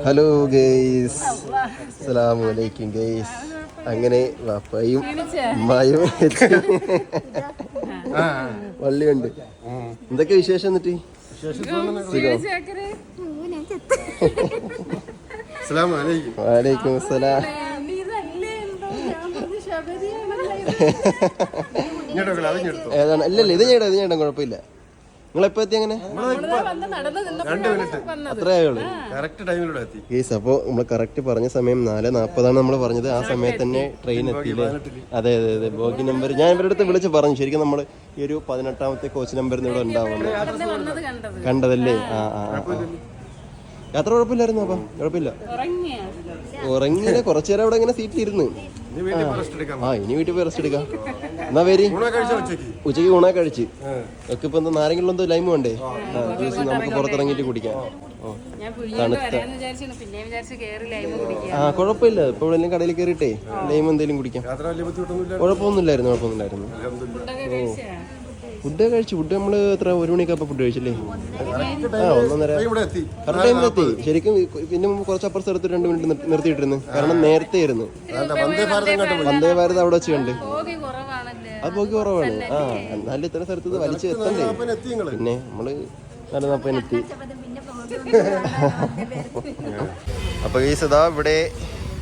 Hello guys അസ്സലാമു അലൈക്കും guys അങ്ങനെ വാപ്പയും അമ്മായും. വള്ളിയുണ്ട്. എന്തൊക്കെ വിശേഷം എന്നിട്ട്? സുഖം. വാലേക്കും അസ്സലാം. ഏതാണ്? അല്ലല്ല ഇത് ചേട്ടാ ഇത് ചേട്ടാ കുഴപ്പമില്ല. നിങ്ങൾ എപ്പോ എത്തി അങ്ങനെ? അത്രയായുള്ളൂ അപ്പോൾ നമ്മൾ കറക്റ്റ് പറഞ്ഞ സമയം നാല് നാപ്പതാണ് നമ്മൾ പറഞ്ഞത്. ആ സമയത്ത് തന്നെ ട്രെയിൻ എത്തിയില്ലേ? അതെ അതെ അതെ. ബോഗി നമ്പർ ഞാൻ ഇവരുടെ അടുത്ത് വിളിച്ച് പറഞ്ഞു. ശരിക്കും നമ്മൾ ഈ ഒരു പതിനെട്ടാമത്തെ കോച്ച് നമ്പർ ഇവിടെ ഉണ്ടാവുന്നു കണ്ടതല്ലേ? ആ. ആ. യാത്ര കുഴപ്പമില്ലായിരുന്നു അപ്പം? കുഴപ്പമില്ല. ഉറങ്ങിയില്ല. കുറച്ചു നേരം അവിടെ ഇങ്ങനെ സീറ്റിൽ ആ ഇനി വീട്ടിൽ പോയി റെസ്റ്റ് എടുക്കാം. എന്നാ പേര്? ഉച്ചയ്ക്ക് ഉച്ചയ്ക്ക്? ഊണാ കഴിച്ച്. ഒക്കെ ഇപ്പൊ എന്താ നാരെങ്കിലും എന്തോ ലൈം വേണ്ടേ? ജ്യൂസ് നമുക്ക് പുറത്തിറങ്ങിയിട്ട് കുടിക്കാം. തണുത്ത. ലൈമ് ആ കുഴപ്പമില്ല. ഇപ്പൊ എവിടെയെങ്കിലും കടയിൽ കയറിയിട്ടേ ലൈം എന്തെങ്കിലും കുടിക്കാം. യാത്ര വലിയ ബുദ്ധിമുട്ടൊന്നുമില്ല കുഴപ്പമൊന്നുമില്ലായിരുന്നു കുഴപ്പമൊന്നുമില്ലായിരുന്നു. ഓ. കഴിച്ചാ ഫുഡ് കഴിച്ചു ഫുഡ് നമ്മൾ എത്ര ഒരു മണിക്കപ്പം ഫുഡ് കഴിച്ചില്ലേ? ആ ഒന്നൊന്നര. ഇവിടെ എത്തി. കറക്റ്റ് ടൈമിൽ എത്തി. ശരിക്കും പിന്നെ മുമ്പ് കുറച്ച് അപ്പുറത്ത് സ്ഥലത്ത് രണ്ട് മിനിറ്റ് നിർത്തി- നിർത്തിയിട്ടിരുന്നു. കാരണം നേരത്തെ ആയിരുന്നു. വന്ദേ ഭാരത് അവിടെ വെച്ച് കണ്ട് കുറവാണല്ലേ. അത് പോക്കി കുറവാണ്. ആ എന്നാലും ഇത്ര സ്ഥലത്ത് വലിച്ചു എത്തണ്ടേ? അപ്പൻ എത്തി നിങ്ങൾ. പിന്നെ നമ്മൾ നല്ല നപ്പനെത്തി അപ്പൊ ഈ സദാ ഇവിടെ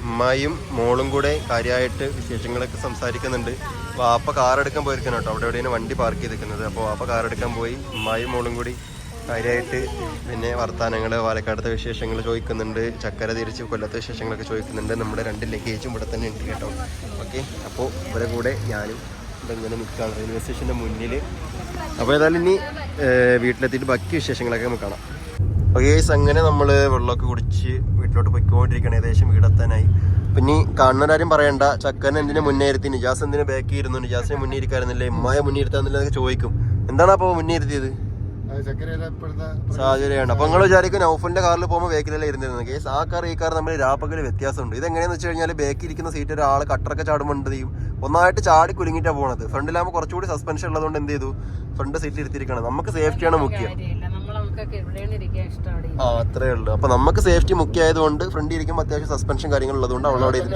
ഉമ്മായും മോളും കൂടെ കാര്യമായിട്ട് വിശേഷങ്ങളൊക്കെ സംസാരിക്കുന്നുണ്ട്. വാപ്പ കാർ എടുക്കാൻ പോയിരിക്കണം കേട്ടോ. അവിടെ എവിടെയാണ് വണ്ടി പാർക്ക് ചെയ്തിരിക്കുന്നത്. അപ്പോൾ വാപ്പ കാർ എടുക്കാൻ പോയി. ഉമ്മായും മോളും കൂടി കാര്യമായിട്ട് പിന്നെ വർത്തമാനങ്ങൾ പാലക്കാടത്തെ വിശേഷങ്ങൾ ചോദിക്കുന്നുണ്ട്. ചക്കര തിരിച്ച് കൊല്ലത്തെ വിശേഷങ്ങളൊക്കെ ചോദിക്കുന്നുണ്ട്. നമ്മുടെ രണ്ട് ലഗേജും ഇവിടെ തന്നെ ഉണ്ട് കേട്ടോ. ഓക്കെ അപ്പോൾ ഇവരെ കൂടെ ഞാനും ഇങ്ങനെ നിൽക്കുകയാണ്. റെയിൽവേ സ്റ്റേഷന്റെ മുന്നിൽ അപ്പോൾ ഏതായാലും ഇനി വീട്ടിലെത്തിയിട്ട് ബാക്കി വിശേഷങ്ങളൊക്കെ നമുക്ക് കാണാം. ഓക്കെ അങ്ങനെ നമ്മൾ വെള്ളമൊക്കെ കുടിച്ച് വീട്ടിലോട്ട് പോയിക്കൊണ്ടിരിക്കണം ഏകദേശം വീടെത്താനായി. കാണുന്ന കാണുന്നവരാരും പറയണ്ട. ചക്കൻ എന്തിനു മുന്നേ ഇരുത്തി നിജാസ് എന്തിനു ബാക്കി ഇരുന്നു? നിജാസിനെ മുന്നേ ഇരിക്കാറുന്നില്ലേ ഉമ്മായ മുന്നേ ചോദിക്കും. എന്താണ് അപ്പോൾ മുന്നേ ഇരുത്തിയത് ചക്കരയിലെ ഇപ്പോഴത്തെ സാഹചര്യമാണ് അപ്പൊ നിങ്ങൾ വിചാരിക്കും നൗഫലിന്റെ കാറിൽ പോകുമ്പോൾ ബേക്കിലല്ലേ ഇരുന്നിരുന്നത്. കേസ് ആ കാർ ഈ കാർ നമ്മൾ രാപ്പകൽ വ്യത്യാസമുണ്ട്. ഇത് എങ്ങനെയാന്ന് വെച്ച് കഴിഞ്ഞാൽ ബേക്കിൽ ഇരിക്കുന്ന സീറ്റ് ഒരാൾ കട്ടറൊക്കെ ചാടുമ്പോൾ ചെയ്യും? ഒന്നായിട്ട് ചാടി കുലുങ്ങിട്ടാണ് പോണത്. ഫ്രണ്ടിലാകുമ്പോൾ കുറച്ചുകൂടി സസ്പെൻഷൻ ഉള്ളതുകൊണ്ട് എന്ത് ചെയ്തു? ഫ്രണ്ട് സീറ്റിൽ ഇരുത്തിയിരിക്കണം നമുക്ക് സേഫ്റ്റിയാണ് മുഖ്യം. ആ അത്രേ ഉള്ളൂ. അപ്പൊ നമുക്ക് സേഫ്റ്റി മുഖ്യമായതുകൊണ്ട് ഫ്രണ്ട് ഇരിക്കുമ്പോൾ അത്യാവശ്യം സസ്പെൻഷൻ കാര്യങ്ങൾ ഉള്ളതുകൊണ്ട് അവളവിടെ ഇരുത്തി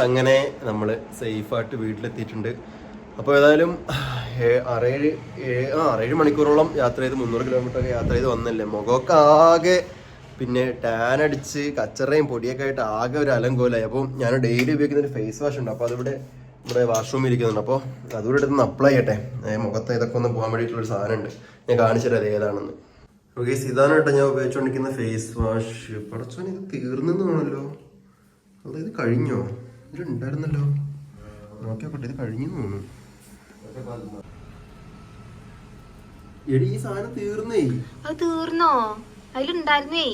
അങ്ങനെ നമ്മൾ സേഫായിട്ട് വീട്ടിലെത്തിയിട്ടുണ്ട്. അപ്പോൾ ഏതായാലും ആറേഴ് ഏ- ആ ആറേഴ് മണിക്കൂറോളം യാത്ര ചെയ്ത് മുന്നൂറ് കിലോമീറ്റർ ഒക്കെ യാത്ര ചെയ്ത് വന്നല്ലേ? മുഖമൊക്കെ ആകെ പിന്നെ ടാൻ അടിച്ച് കച്ചറയും പൊടിയൊക്കെ ആയിട്ട് ആകെ ഒരു അലങ്കോലായി. അപ്പോൾ ഞാൻ ഡെയിലി ഉപയോഗിക്കുന്ന ഒരു ഫേസ് വാഷ് ഉണ്ട്. അപ്പോൾ അതിവിടെ ഇവിടെ വാഷ്റൂമിൽ ഇരിക്കുന്നുണ്ട്. അപ്പോൾ അതുകൂടെ എടുത്ത് അപ്ലൈ ചെയ്യട്ടെ? ഏ, മുഖത്ത് ഇതൊക്കെ ഒന്ന് പോകാൻ വേണ്ടിയിട്ടുള്ളൊരു സാധനം ഉണ്ട് ഞാൻ കാണിച്ചു തരാം അത് ഏതാണെന്ന്. ഓക്കെ ഇതാണ് ഞാൻ ഉപയോഗിച്ചുകൊണ്ടിരിക്കുന്ന ഫേസ് വാഷ് പടച്ചോൻ ഇത് തീർന്നെന്നാണല്ലോ. അത് ഇത് കഴിഞ്ഞോ? ഇത് ഉണ്ടായിരുന്നല്ലോ നോക്കിയോട്ടെ ഇത് കഴിഞ്ഞു തോന്നുന്നു. എടി ഈ സാധനം തീർന്നേ. അത് തീർന്നോ? അതിലുണ്ടായിരുന്നേ.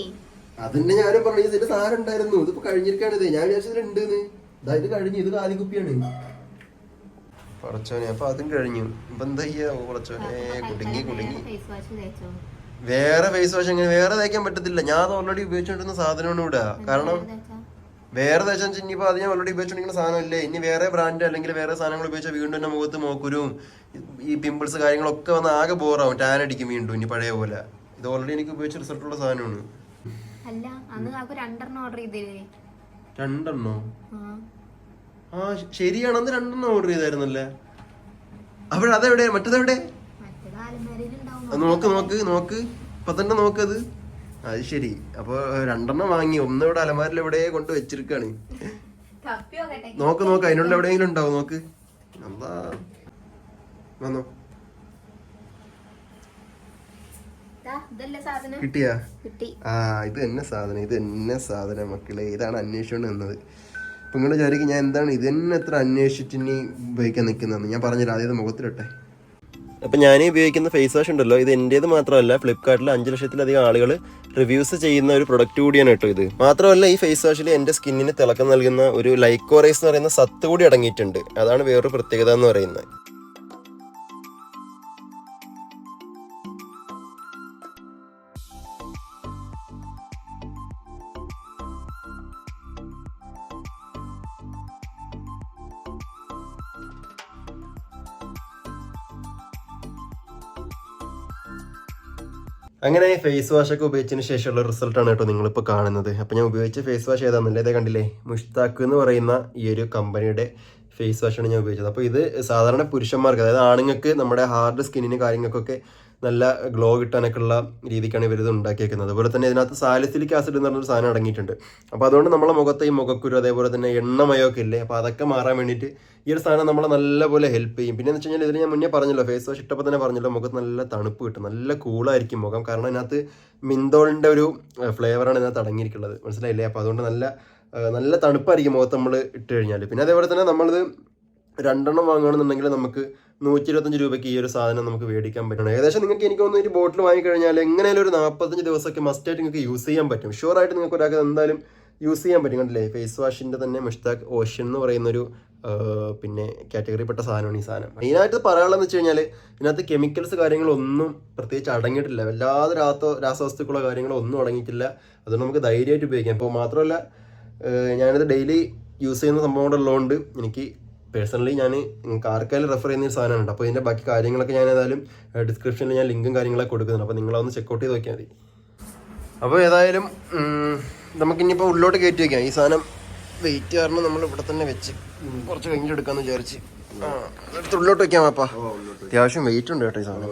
അതിന്റെ ഞാൻ പറഞ്ഞു ഇതിന്റെ സാധനം ഉണ്ടായിരുന്നു. ഇതിപ്പോ കഴിഞ്ഞിരിക്കാണ് ഇത്. ഞാൻ വിചാരിച്ചത് ഉണ്ടെന്ന്. ഇതാ ഇത് കഴിഞ്ഞു ഇത് കാലി കുപ്പിയാണ്. പടച്ചോനെ അപ്പൊ അതും കഴിഞ്ഞു. ഇപ്പൊ എന്താ ചെയ്യാ? പടച്ചോനെ കുടുങ്ങി കുടുങ്ങി. ഫേസ് വാഷ് തേച്ചോ? വേറെ ഫേസ് വാഷ് എങ്ങനെ? വേറെ തേക്കാൻ പറ്റത്തില്ല. ഞാൻ അത് ഓൾറെഡി ഉപയോഗിച്ചോണ്ടിരുന്ന സാധനമാണ് ഇവിടെ. കാരണം വേറെ തേച്ചാൽ ഇനിയിപ്പോ അത് ഞാൻ ഓൾറെഡി ഉപയോഗിച്ചോണ്ടിരിക്കുന്ന സാധനമല്ലേ? ഇനി വേറെ ബ്രാൻഡ് അല്ലെങ്കിൽ വേറെ സാധനങ്ങൾ ഉപയോഗിച്ചാൽ വീണ്ടും എന്റെ മുഖത്ത് മോക്കുരും. ഈ പിമ്പിൾസ് കാര്യങ്ങളൊക്കെ വന്ന് ആകെ ബോറാവും ടാൻ അടിക്കും വീണ്ടും ഇനി പഴയ പോലെ. ഇത് ഓൾറെഡി എനിക്ക് ഉപയോഗിച്ച റിസൾട്ട് ഉള്ള സാധനമാണ്. അല്ല അന്ന് കാക്കു രണ്ടെണ്ണം ഓർഡർ ചെയ്തില്ലേ രണ്ടെണ്ണോ? ആ. ശരിയാണ്. അന്ന് രണ്ടെണ്ണം ഓർഡർ ചെയ്തായിരുന്നല്ലേ? അപ്പോഴതെവിടെ മറ്റതെവിടെ? നോക്ക് നോക്ക് നോക്ക്. ഇപ്പൊ തന്നെ നോക്കത്. അത് ശരി. അപ്പൊ രണ്ടെണ്ണം വാങ്ങി. ഒന്ന് ഇവിടെ അലമാരിൽ എവിടെ കൊണ്ട് വെച്ചിരിക്കാണ്. നോക്ക് നോക്ക്. അതിനുള്ള എവിടെയെങ്കിലും ഉണ്ടാവും നോക്ക്. എന്താ വന്നോ. കിട്ടിയാ? കിട്ടി. ആ ഇത് തന്നെ സാധനം. ഇത് തന്നെ സാധനം മക്കളെ. ഇതാണ് അന്വേഷിച്ചുകൊണ്ട് നിന്നത് അപ്പൊ നിങ്ങൾ വിചാരിക്കും ഞാൻ എന്താണ് ഇത് തന്നെ എത്ര അന്വേഷിച്ചിട്ട് ഇനി ഉപയോഗിക്കാൻ നിൽക്കുന്നതെന്ന് ഞാൻ പറഞ്ഞില്ല ആദ്യം മുഖത്തിലിട്ടെ. അപ്പം ഞാൻ ഉപയോഗിക്കുന്ന ഫേസ് വാഷ് ഉണ്ടല്ലോ ഇത് എന്റേത് മാത്രമല്ല ഫ്ലിപ്കാർട്ടിൽ അഞ്ച് ലക്ഷത്തിലധികം ആളുകൾ റിവ്യൂസ് ചെയ്യുന്ന ഒരു പ്രൊഡക്റ്റ് കൂടിയാണ് കേട്ടോ ഇത്. മാത്രമല്ല ഈ ഫേസ് വാഷിൽ എന്റെ സ്കിന്നിന് തിളക്കം നൽകുന്ന ഒരു ലൈക്കോറൈസ് എന്ന് പറയുന്ന സത്ത് കൂടി അടങ്ങിയിട്ടുണ്ട്. അതാണ് വേറൊരു പ്രത്യേകത എന്ന് പറയുന്നത്. അങ്ങനെ ഫേസ് വാഷ് ഒക്കെ ഉപയോഗിച്ചതിന് ശേഷമുള്ള റിസൾട്ടാണ് കേട്ടോ നിങ്ങളിപ്പോൾ കാണുന്നത്. അപ്പോൾ ഞാൻ ഉപയോഗിച്ച ഫേസ് വാഷ് ഏതാണെന്നല്ലേ ഇതേ കണ്ടില്ലേ? മുഷ്താഖ് എന്ന് പറയുന്ന ഈ ഒരു കമ്പനിയുടെ ഫേസ് വാഷാണ് ഞാൻ ഉപയോഗിച്ചത്. അപ്പോൾ ഇത് സാധാരണ പുരുഷന്മാർക്ക് അതായത് ആണുങ്ങൾക്ക് നമ്മുടെ ഹാർഡ് സ്കിന്നിന് കാര്യങ്ങൾക്കൊക്കെ നല്ല ഗ്ലോ കിട്ടാനൊക്കെ ഉള്ള രീതിക്കാണ് ഇവരിത് ഉണ്ടാക്കിയേക്കുന്നത്. അതുപോലെ തന്നെ ഇതിനകത്ത് സാലിസിലിക് ആസിഡ് എന്ന് പറഞ്ഞൊരു സാധനം അടങ്ങിയിട്ടുണ്ട്. അപ്പോൾ അതുകൊണ്ട് നമ്മളെ മുഖത്തെ ഈ മുഖക്കുരു അതേപോലെ തന്നെ എണ്ണമയൊക്കെ ഇല്ലേ? അപ്പോൾ അതൊക്കെ മാറാൻ വേണ്ടിയിട്ട് ഈ ഒരു സാധനം നമ്മളെ നല്ലപോലെ ഹെൽപ്പ് ചെയ്യും. പിന്നെ എന്ന് വെച്ച് കഴിഞ്ഞാൽ ഇതിൽ ഞാൻ മുന്നേ പറഞ്ഞല്ലോ ഫേസ് വാഷ് ഇട്ടപ്പോൾ തന്നെ പറഞ്ഞല്ലോ മുഖത്ത് നല്ല തണുപ്പ് കിട്ടും. നല്ല കൂളായിരിക്കും മുഖം. കാരണം ഇതിനകത്ത് മിന്തോളിന്റെ ഒരു ഫ്ലേവറാണ് ഇതിനകത്ത് അടങ്ങിയിരിക്കുന്നത്. മനസ്സിലായില്ലേ? അപ്പോൾ അതുകൊണ്ട് നല്ല നല്ല തണുപ്പായിരിക്കും മുഖത്ത് നമ്മൾ ഇട്ട് കഴിഞ്ഞാൽ പിന്നെ അതേപോലെ തന്നെ നമ്മളിത് രണ്ടെണ്ണം വാങ്ങുകയാണെന്നുണ്ടെങ്കിൽ നമുക്ക് നൂറ്റി ഇരുപത്തഞ്ച് രൂപയ്ക്ക് ഈ ഒരു സാധനം നമുക്ക് മേടിക്കാൻ പറ്റണം. ഏകദേശം നിങ്ങൾക്ക് എനിക്ക് തോന്നുന്നു ഒരു ബോട്ടിൽ വാങ്ങിക്കഴിഞ്ഞാൽ എങ്ങനെയാലും ഒരു നാൽപ്പത്തഞ്ച് ദിവസമൊക്കെ മസ്റ്റായിട്ട് നിങ്ങൾക്ക് യൂസ് ചെയ്യാൻ പറ്റും. ഷുവറായിട്ട് നിങ്ങൾക്ക് ഒരാൾക്ക് എന്തായാലും യൂസ് ചെയ്യാൻ പറ്റും. കണ്ടില്ലേ? ഫേസ് വാഷിന്റെ തന്നെ മുഷ്താഖ് ഓഷ്യൻ എന്ന് പറയുന്നൊരു പിന്നെ കാറ്റഗറിപ്പെട്ട സാധനമാണ് ഈ സാധനം. മെയിനായിട്ട് പറയാനുള്ളതെന്ന് വെച്ച് കഴിഞ്ഞാൽ ഇതിനകത്ത് കെമിക്കൽസ് കാര്യങ്ങളൊന്നും പ്രത്യേകിച്ച് അടങ്ങിയിട്ടില്ല. വല്ലാതെ രാസ രാസവസ്തുക്കളോ കാര്യങ്ങളോ ഒന്നും അടങ്ങിയിട്ടില്ല. അതുകൊണ്ട് നമുക്ക് ധൈര്യമായിട്ട് ഉപയോഗിക്കാം. അപ്പോൾ മാത്രമല്ല ഞാനിത് ഡെയിലി യൂസ് ചെയ്യുന്ന സംഭവം കൊണ്ടുള്ളതുകൊണ്ട് എനിക്ക് പേഴ്സണലി ഞാൻ നിങ്ങൾക്ക് ആർക്കായാലും റെഫർ ചെയ്യുന്ന ഒരു സാധനമാണ് അപ്പോൾ ഇതിന്റെ ബാക്കി കാര്യങ്ങളൊക്കെ ഞാൻ ഏതായാലും ഡിസ്ക്രിപ്ഷനിൽ ഞാൻ ലിങ്കും കാര്യങ്ങളൊക്കെ കൊടുക്കുന്നുണ്ട്. അപ്പോൾ നിങ്ങളതൊന്ന് ചെക്കൗട്ട് ചെയ്ത് നോക്കിയാൽ മതി. അപ്പോൾ ഏതായാലും നമുക്കിനിയിപ്പോൾ ഉള്ളിലോട്ട് കയറ്റി വയ്ക്കാം ഈ സാധനം വെയിറ്റ് കാരണം നമ്മൾ ഇവിടെ തന്നെ വെച്ച് കുറച്ച് കഴിഞ്ഞിട്ട് എടുക്കാമെന്ന് വിചാരിച്ച് ഉള്ളിലോട്ട് വെക്കാം അപ്പാ അത്യാവശ്യം വെയിറ്റ് ഉണ്ട് കേട്ടോ ഈ സാധനം.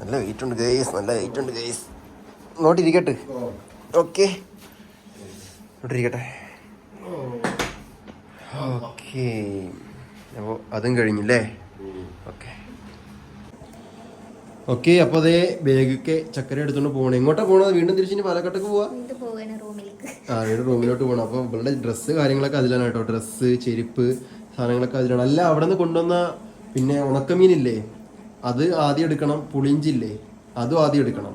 നല്ല വെയിറ്റ് ഉണ്ട് ഗേസ് നല്ല വെയിറ്റ് ഉണ്ട് ഗേസ് നോട്ടിരിക്കട്ടെ ഇരിക്കട്ടെ. ഓക്കെ നോട്ടിരിക്കട്ടെ ഇരിക്കട്ടെ. ഓക്കെ അപ്പോൾ അതും കഴിഞ്ഞില്ലേ? ഓക്കെ. ഓക്കെ അപ്പോൾ അതേ ബാഗൊക്കെ ചക്കര എടുത്തോണ്ട് പോകണം എങ്ങോട്ടാ പോണത്? വീണ്ടും തിരിച്ചു പാലക്കാട്ടേക്ക് പോവാ? ആ വീണ്ടും റൂമിലോട്ട് പോകണം അപ്പോൾ ഇവളുടെ ഡ്രസ്സ് കാര്യങ്ങളൊക്കെ അതിലാണ് കേട്ടോ. ഡ്രസ്സ് ചെരുപ്പ് സാധനങ്ങളൊക്കെ അതിലാണ്. അല്ല അവിടെ നിന്ന് കൊണ്ടുവന്ന പിന്നെ ഉണക്കമീനില്ലേ? അത് ആദ്യം എടുക്കണം. പുളിഞ്ചില്ലേ അതും ആദ്യം എടുക്കണം.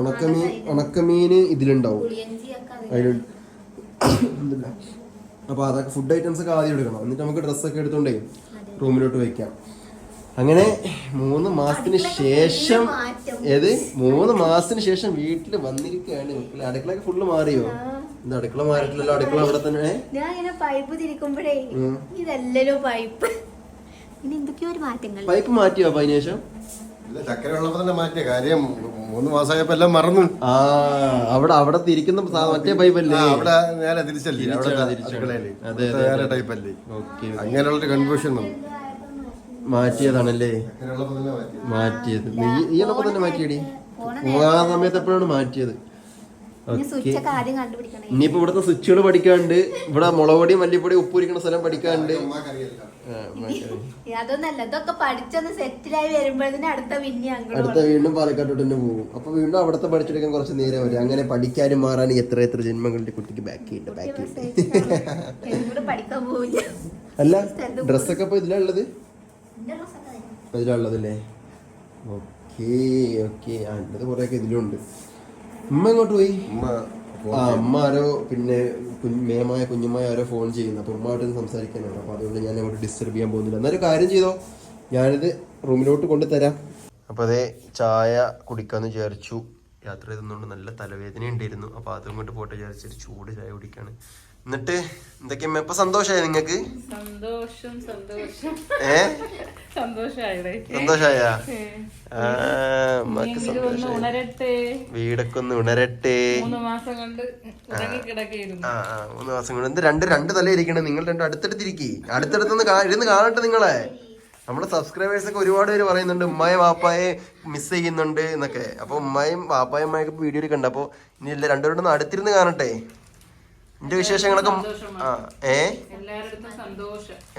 ഉണക്കമീൻ ഉണക്കമീൻ ഇതിലുണ്ടാവും. അതിൽ അപ്പോൾ അതൊക്കെ ഫുഡ് ഐറ്റംസ് ഒക്കെ ആദ്യം എടുക്കണം. എന്നിട്ട് നമുക്ക് ഡ്രസ്സൊക്കെ എടുത്തോണ്ടേ റൂമിലോട്ട് വെക്കാം. അങ്ങനെ മൂന്ന് മാസത്തിന് ശേഷം ഏത്? മൂന്ന് മാസത്തിന് ശേഷം വീട്ടിൽ വന്നിരിക്കുകയാണ് മക്കളെ. അടുക്കളൊക്കെ ഫുള്ള് മാറിയോ? ഇത് അടുക്കള മാറിയിട്ടില്ലല്ലോ. അടുക്കള അവിടെ തന്നെ. ഞാൻ ഇങ്ങനെ പൈപ്പ് തിരിക്കുമ്പോഴേ ഉം. ഇതല്ലല്ലോ പൈപ്പ്. ഇനി എന്തൊക്കെയോ ഒരു മാറ്റങ്ങൾ. പൈപ്പ് മാറ്റിയോ അപ്പൊ അതിനുശേഷം ചക്കര ഉള്ളപ്പോ തന്നെ മാറ്റിയ കാര്യം മൂന്ന് മാസമായപ്പോ എല്ലാം മറന്നു. ആ അവിടെ അവിടെ തിരിക്കുന്ന മറ്റേ പൈപ്പല്ലേ? അവിടെ നേരെ തിരിച്ചല്ലേ? അവിടെ അങ്ങനെയുള്ള തിരിച്ചാണ്. അടുക്കളയിൽ. അതെ, ഇവിടുത്തെ വേറെ ടൈപ്പ് അല്ലേ കൺഫ്യൂഷൻ വന്നു. മാറ്റിയതാണല്ലേ? മാറ്റിയത്. നീ ഈ ഉള്ളപ്പോ തന്നെ മാറ്റിയടി? ആ സമയത്ത് എപ്പോഴാണ് മാറ്റിയത്? ഇനിയിപ്പോ ഇവിടുത്തെ സ്വിച്ചുകൾ പഠിക്കാണ്ട് ഇവിടെ മുളകുപൊടി മല്ലിപ്പൊടി ഉപ്പുരിക്കുന്ന സ്ഥലം പഠിക്കാണ്ട്. അതൊന്നല്ല ഇതൊക്കെ പഠിച്ചൊന്ന് സെറ്റിലായി വരുമ്പോഴത്തേന് അടുത്ത പിന്നെ അടുത്ത വീണ്ടും പാലക്കാട്ടോട്ട് തന്നെ പോകും. അപ്പൊ വീണ്ടും അവിടുത്തെ പഠിച്ചെടുക്കാൻ കുറച്ച് നേരം വരും. അങ്ങനെ പഠിക്കാനും മാറാനും എത്ര എത്ര ജന്മങ്ങളുടെ കുട്ടിക്ക് ബാക്ക് ഉണ്ട് ബാക്ക് പഠിക്കാൻ പോവില്ല. അല്ല ഡ്രസ്സൊക്കെ ഇപ്പൊ ഇതിലുള്ളത്. ഇതിലുള്ളതല്ലേ ഓക്കേ ഓക്കെ. ആ കുറെയൊക്കെ ഇതിലുണ്ട്. ഉമ്മ എങ്ങോട്ട് പോയി? ഉമ്മ ആ അമ്മ ആരോ പിന്നെ മേമായ കുഞ്ഞുമായ ആരോ ഫോൺ ചെയ്യുന്നു. അപ്പൊ ഉമ്മയായിട്ട് സംസാരിക്കാനാണ്. അപ്പൊ അതുകൊണ്ട് ഞാൻ അവിടെ ഡിസ്റ്റർബ് ചെയ്യാൻ പോകുന്നില്ല. എന്നാലും കാര്യം ചെയ്തോ? ഞാനിത് റൂമിലോട്ട് കൊണ്ടുതരാം. അപ്പൊ അതെ ചായ കുടിക്കാന്ന് വിചാരിച്ചു. യാത്ര ചെയ്തതുകൊണ്ട് നല്ല തലവേദന ഉണ്ടായിരുന്നു. അപ്പൊ അതും കൊണ്ട് പോട്ടെ വിചാരിച്ചൊരു ചൂട് ചായ കുടിക്കാണ്. എന്നിട്ട് എന്തൊക്കെയാ ഇപ്പൊ സന്തോഷമായി നിങ്ങക്ക്? സന്തോഷം സന്തോഷം. ഏ? സന്തോഷായ? വീടൊക്കെ ഒന്ന് ഉണരട്ടെ. മൂന്ന് മാസം കൊണ്ട് എന്ത് രണ്ട് രണ്ട് തല ഇരിക്കണേ നിങ്ങൾ രണ്ട് അടുത്തടുത്തിരിക്കേ. അടുത്തടുത്തൊന്ന് ഇരുന്ന് കാണട്ടെ നിങ്ങളെ. നമ്മുടെ സബ്സ്ക്രൈബേഴ്സ് ഒക്കെ ഒരുപാട് പേര് പറയുന്നുണ്ട് ഉമ്മായ വാപ്പായെ മിസ് ചെയ്യുന്നുണ്ട് എന്നൊക്കെ. അപ്പൊ ഉമ്മായും വാപ്പായും ഉമ്മയൊക്കെ വീഡിയോയിൽ കണ്ട അപ്പൊ ഇനി ഇല്ല രണ്ടുപേരും ഒന്ന് അടുത്തിരുന്ന് കാണട്ടെ. എന്റെ വിശേഷങ്ങളൊക്കെ ആ ഏ?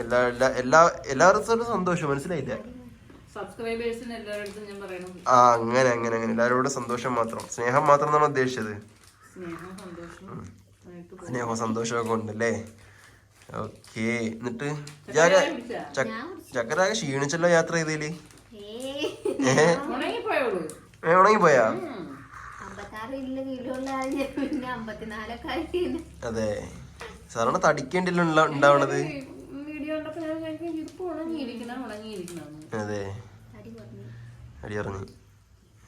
എല്ലാ എല്ലാ എല്ലാ എല്ലാവരും സന്തോഷം മനസ്സിലായില്ല? ആ അങ്ങനെ അങ്ങനെ അങ്ങനെ. എല്ലാവരോടും സന്തോഷം മാത്രം. സ്നേഹം മാത്രം എന്നാണ് ഉദ്ദേശിച്ചത്? സന്തോഷവും സ്നേഹവും സന്തോഷമൊക്കെ ഉണ്ടല്ലേ? ഓക്കെ. എന്നിട്ട് ചക്കരാകെ ക്ഷീണിച്ചല്ലോ യാത്ര ചെയ്തേൽ ഉണങ്ങിപ്പോയോളൂ? ഉണങ്ങിപ്പോയാ? അതെ. സാറിന് തടിക്കേണ്ടില്ല ഉണ്ടാവണത്? അതെ. അടി പറഞ്ഞു അടി ഇറങ്ങി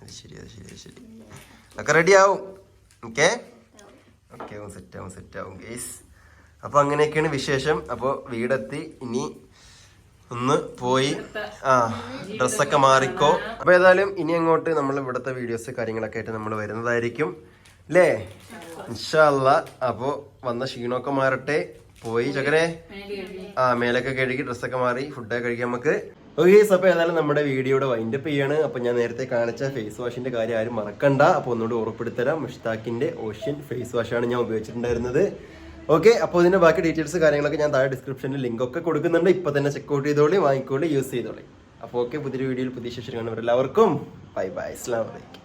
അത് ശരി അത് ശരി അത് ശരി. ഒക്കെ റെഡി ആവും. ഓക്കെ? ഓക്കെ ആവും സെറ്റ് ആവും സെറ്റ് ആവും ഗേസ് അപ്പൊ അങ്ങനെയൊക്കെയാണ് വിശേഷം. അപ്പോൾ വീടെത്തി. ഇനി ഒന്ന് പോയി ആ ഡ്രസ്സൊക്കെ മാറിക്കോ. അപ്പൊ ഏതായാലും ഇനി അങ്ങോട്ട് നമ്മൾ ഇവിടുത്തെ വീഡിയോസ് കാര്യങ്ങളൊക്കെ ആയിട്ട് നമ്മൾ വരുന്നതായിരിക്കും. അല്ലേ ഇൻഷല്ല അപ്പോൾ വന്ന ക്ഷീണമൊക്കെ മാറട്ടെ. പോയി ചക്കരെ ആ മേലൊക്കെ കഴുകി ഡ്രസ്സൊക്കെ മാറി ഫുഡൊക്കെ കഴിക്കാം നമുക്ക്. ഓക്കെ അപ്പൊ ഏതായാലും നമ്മുടെ വീഡിയോയുടെ വൈൻഡപ്പ് ചെയ്യാണ്. അപ്പൊ ഞാൻ നേരത്തെ കാണിച്ച ഫേസ് വാഷിന്റെ കാര്യം ആരും മറക്കണ്ട. അപ്പൊ ഒന്നുകൂടി ഉറപ്പെടുത്തരാം മുഷ്താക്കിന്റെ ഓഷ്യൻ ഫേസ് വാഷാണ് ഞാൻ ഉപയോഗിച്ചിട്ടുണ്ടായിരുന്നത്. ഓക്കെ അപ്പോൾ ഇതിന്റെ ബാക്കി ഡീറ്റെയിൽസ് കാര്യങ്ങളൊക്കെ ഞാൻ താഴെ ഡിസ്ക്രിപ്ഷനിൽ ലിങ്ക് ഒക്കെ കൊടുക്കുന്നുണ്ട്. ഇപ്പൊ തന്നെ ചെക്കൗട്ട് ചെയ്തോളി വാങ്ങിക്കോളി യൂസ് ചെയ്തോളി. അപ്പോൾ ഓക്കെ പുതിയൊരു വീഡിയോയിൽ പുതിയ ശേഷം കാണുന്നവരെല്ലാവർക്കും ബൈ ബൈ അസ്ലാം വലൈക്കും